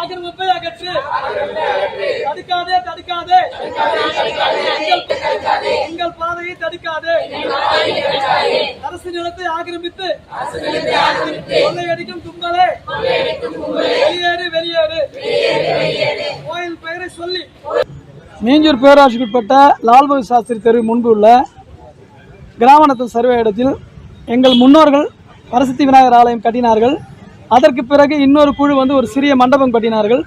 ஆக்கிரமிப்பை அகற்று. தடுக்காதே தடுக்காதே. எங்கள் எங்கள் பாதையை தடுக்காதே. அரசு நிலத்தை ஆக்கிரமித்து. கொள்ளையடிக்கும் கும்பலே. வெளியேறு வெளியேறு. கோயில் பெயரை சொல்லி. மீஞ்சூர் பேராட்சிக்குட்பட்ட லால்பகதூர் சாஸ்திரி தெரு முன்பு உள்ள கிராமணத்து சர்வே இடத்தில் எங்கள் முன்னோர்கள் வரசக்தி விநாயகர் ஆலயம் கட்டினார்கள். அதற்கு பிறகு இன்னொரு குழு வந்து ஒரு சிறிய மண்டபம் கட்டினார்கள்.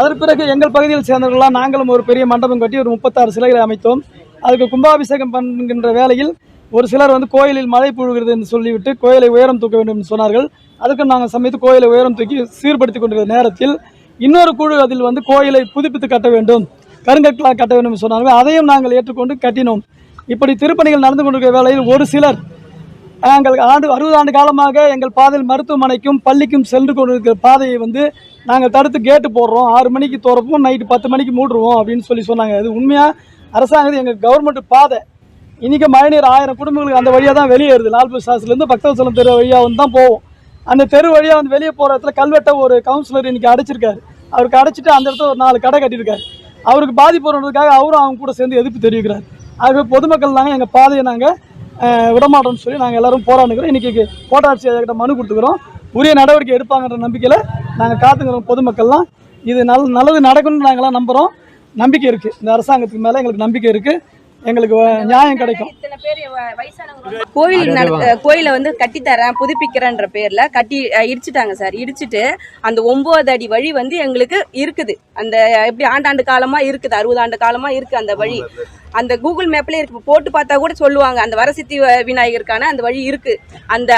அதற்கு பிறகு எங்கள் பகுதியில் சேர்ந்தவர்களாம் நாங்களும் ஒரு பெரிய மண்டபம் கட்டி ஒரு முப்பத்தாறு சிலைகளை அமைத்தோம். அதுக்கு கும்பாபிஷேகம் பண்ணுகின்ற வேளையில் ஒரு சிலர் வந்து கோயிலில் மழை புழுகிறது என்று சொல்லிவிட்டு கோயிலை உயரம் தூக்க வேண்டும் என்று சொன்னார்கள். அதுக்கு நாங்கள் சமைத்து கோயிலை உயரம் தூக்கி சீர்படுத்தி கொண்டிருந்த நேரத்தில் இன்னொரு குழு அதில் வந்து கோயிலை புதுப்பித்து கட்ட வேண்டும் கருங்கற்களாக கட்ட வேண்டும் என்று சொன்னார்கள். அதையும் நாங்கள் ஏற்றுக்கொண்டு கட்டினோம். இப்படி திருப்பணிகள் நடந்து கொண்டிருக்கிற வேளையில் ஒரு சிலர் எங்கள் ஆண்டு அறுபது ஆண்டு காலமாக எங்கள் பாதையில் மருத்துவமனைக்கும் பள்ளிக்கும் சென்று கொண்டிருக்கிற பாதையை வந்து நாங்கள் தடுத்து கேட்டு போடுறோம். ஆறு மணிக்கு திறப்போம் நைட்டு பத்து மணிக்கு மூடுருவோம் அப்படின்னு சொல்லி சொன்னாங்க. அது உண்மையாக அரசாங்கம் எங்கள் கவர்மெண்ட் பாதை. இன்றைக்கி மழைநீர் ஆயிரம் குடும்பங்களுக்கு அந்த வழியாக தான் வெளியேறுது. லால்பூர் சாஸ்திரிலேருந்து பக்தவசலம் தெரு வழியாக வந்து தான் போவோம். அந்த தெரு வழியாக வந்து வெளியே போகிற இடத்துல கல்வெட்டை ஒரு கவுன்சிலர் இன்றைக்கி அடைச்சிருக்காரு. அவருக்கு அடைச்சிட்டு அந்த இடத்துல ஒரு நாலு கடை கட்டியிருக்காரு. அவருக்கு பாதிப்பு வருவதற்காக அவரும் அவங்க கூட சேர்ந்து எதிர்ப்பு தெரிவிக்கிறார். ஆகவே பொதுமக்கள் தாங்க எங்கள் பாதையை நாங்கள் விடமாட்டோம்னு சொல்லி நாங்கள் எல்லாரும் போராடுகிறோம் இன்றைக்கி கோட்டாட்சியர்கிட்ட மனு கொடுத்துக்கிறோம். உரிய நடவடிக்கை எடுப்பாங்கன்ற நம்பிக்கையில் நாங்கள் காத்துக்கிறோம் பொதுமக்கள்லாம். இது நல் நல்லது நடக்கும்னு நாங்கள்லாம் நம்புகிறோம் நம்பிக்கை இருக்குது இந்த அரசாங்கத்துக்கு மேலே எங்களுக்கு நம்பிக்கை இருக்குது எங்களுக்கு நியாயம் கிடைக்கும். கோயில் கோயிலை வந்து கட்டித்தரேன் புதுப்பிக்கிறேன்ற பேர்ல கட்டி இடிச்சிட்டாங்க சார். இடிச்சிட்டு அந்த ஒன்பது அடி வழி வந்து எங்களுக்கு இருக்குது. அந்த எப்படி ஆண்டாண்டு காலமா இருக்குது அறுபது ஆண்டு காலமா இருக்கு அந்த வழி. அந்த கூகுள் மேப்ல இருக்கு. போட்டு பார்த்தா கூட சொல்லுவாங்க அந்த வரசித்தி வ- விநாயகருக்கான அந்த வழி இருக்கு. அந்த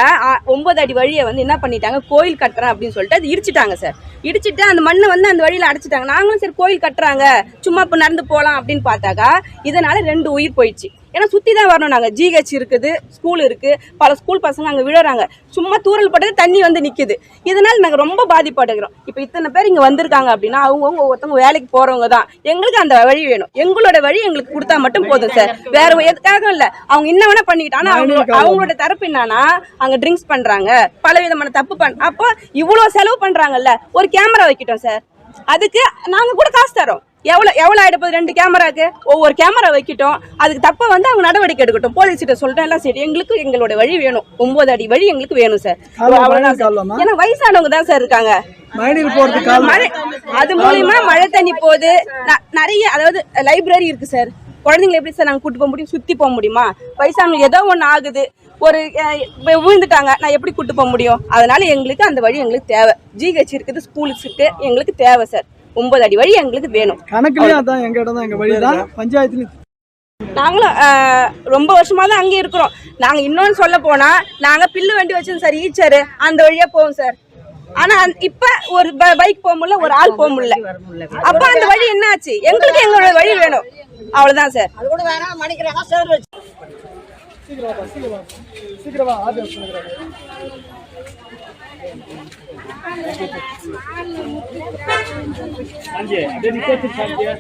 ஒன்பது அடி வழியை வந்து என்ன பண்ணிட்டாங்க கோயில் கட்டுறேன் அப்படின்னு சொல்லிட்டு அது இடிச்சிட்டாங்க சார். இடிச்சிட்டு அந்த மண்ணை வந்து அந்த வழியில அடைச்சிட்டாங்க. நாங்களும் சரி கோயில் கட்டுறாங்க சும்மா இப்போ நடந்து போகலாம் அப்படின்னு பார்த்தாக்கா இதனால ரெண்டு உயிர் போயிடுச்சு. ஏன்னா சுற்றி தான் வரணும் நாங்கள் ஜிஹெச் இருக்குது ஸ்கூல் இருக்குது பல ஸ்கூல் பசங்க அங்கே விழுறாங்க. சும்மா தூரல் பட்டது தண்ணி வந்து நிற்குது இதனால் நாங்கள் ரொம்ப பாதிப்படைகிறோம். இப்போ இத்தனை பேர் இங்கே வந்திருக்காங்க அப்படின்னா அவங்கவுங்க ஒவ்வொருத்தவங்க வேலைக்கு போகிறவங்க தான். எங்களுக்கு அந்த வழி வேணும். எங்களோட வழி எங்களுக்கு கொடுத்தா மட்டும் போதும் சார் வேற எதுக்காக இல்லை. அவங்க என்ன வேணா பண்ணிக்கிட்டு ஆனால் அவங்க அவங்களோட தரப்பு என்னன்னா அங்கே ட்ரிங்க்ஸ் பண்ணுறாங்க பல விதமான தப்பு பண் அப்போ இவ்வளோ செலவு பண்ணுறாங்கல்ல ஒரு கேமரா வைக்கிட்டோம் சார் அதுக்கு நாங்கள் கூட காசு தரோம். எவ்வளோ எவ்வளோ ஆகிடுப்போது ரெண்டு கேமராக்கு. ஒவ்வொரு கேமரா வைக்கட்டும். அதுக்கு தப்ப வந்து அவங்க நடவடிக்கை எடுக்கட்டும். போலீஸ் கிட்ட சொல்லிட்டோம் எல்லாம் சரி. எங்களுக்கு எங்களோட வழி வேணும். ஒன்பது அடி வழி எங்களுக்கு வேணும் சார்? ஏன்னா வயசானவங்க தான் சார் இருக்காங்க. மழை அது மூலியமா மழை தண்ணி போகுது. நிறைய அதாவது லைப்ரரி இருக்கு சார். குழந்தைங்களை எப்படி சார் நாங்கள் கூட்டு போக முடியும்? சுற்றி போக முடியுமா? வயசானவங்களுக்கு ஏதோ ஒன்று ஆகுது. ஒரு விழுந்துட்டாங்க. நான் எப்படி கூட்டு போக முடியும்? அதனால எங்களுக்கு அந்த வழி எங்களுக்கு தேவை. ஜிஹெச் இருக்குது ஸ்கூல்ஸ் இருக்கு. எங்களுக்கு தேவை சார். ஒன்பது அடி வழி எங்களுக்கு வேணும். கணக்குலேயே அதான் இடம் தான் வழி தான். பஞ்சாயத்துலேயும் நாங்களும் ரொம்ப வருஷமா தான் அங்கே இருக்கிறோம். நாங்க இன்னொன்னு சொல்ல போனா நாங்க பில்லு வண்டி வச்சோம் சார் ஈச்சர். அந்த வழியா போவோம் சார். ஆனா இப்ப ஒரு பைக் போக முடியல ஒரு ஆள் போக முடியல. அப்ப அந்த வழி என்ன ஆச்சு? எங்களுக்கு எங்களோட வழி வேணும். அவ்வளவுதான் சார். சீக்கிரம் வாப்பா, சீக்கிரம் Anjay, jadi kita cek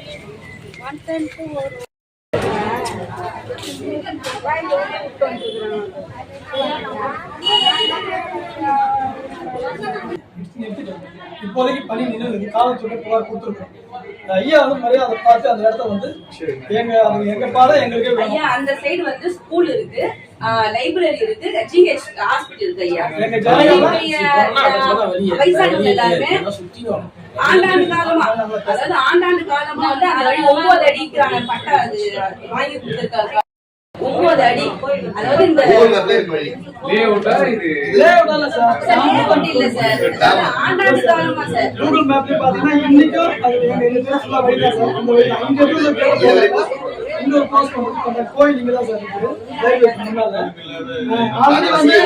இப்போதைக்கு பணி நின்று காவல்துறை புகார் கொடுத்துருக்கோம் ஐயா வந்து முறையாக அதை பார்த்து அந்த இடத்த வந்து எங்க அது எங்க பாதை எங்களுக்கே வேணும். ஐயா அந்த சைடு வந்து ஸ்கூல் இருக்கு. லைப்ரரி இருக்கு. ஜிஹெச் ஹாஸ்பிட்டல் இருக்கு ஐயா. எங்க வயசானவங்க எல்லாருமே ஆண்டாண்டு காலமா அதாவது ஆண்டாண்டு காலமா வந்து அதாவது வழி ஒன்பது அடிக்கிறாங்க பட்டா அது வாங்கி கொடுத்துருக்காங்க ஒன்பது அடி அதாவது இந்த இல்ல சார் ஆண்டாண்டு காலமா சார் கூகுள் மேப்ல பாத்தீங்கன்னா இன்னைக்கும் அது எங்க எங்க ஃபுல்லா வழி சார் அந்த வழி தான் இருந்து இன்னொரு போஸ்ட் அந்த கோயில் இங்க தான் சார் இருக்கு லைப்ரரி முன்னால ஆல்ரெடி வந்து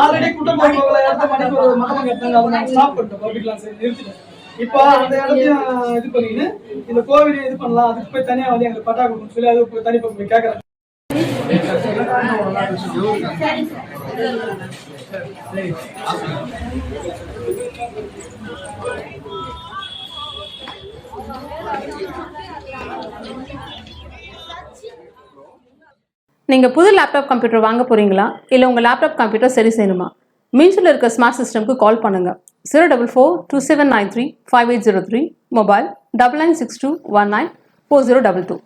ஆல்ரெடி குட்டம் போகிற இடத்த மணிக்கு ஒரு மண்டபம் கட்டினாங்க அதை நாங்கள் ஸ்டாப் பண்ணிட்டோம் பப்ளிக்லாம் சரி நிறுத்திட்டோம் இப்போ அந்த இடத்தையும் இது பண்ணிக்கின்னு இந்த கோவில் இது பண்ணலாம் அதுக்கு போய் தனியாக வந்து எங்களுக்கு பட்டா கொடுக்கணும்னு சொல்லி அது தனி பக்கம் கேட்குறாங்க நீங்கள் புது லேப்டாப் கம்ப்யூட்டர் வாங்க போகிறீங்களா இல்லை உங்கள் லேப்டாப் கம்ப்யூட்டர் சரி செய்யணுமா? மீன்ஸில் இருக்க ஸ்மார்ட் சிஸ்டம்க்கு கால் பண்ணுங்கள் zero double four two seven nine three five eight zero three mobile double line double nine six two one nine four zero double two.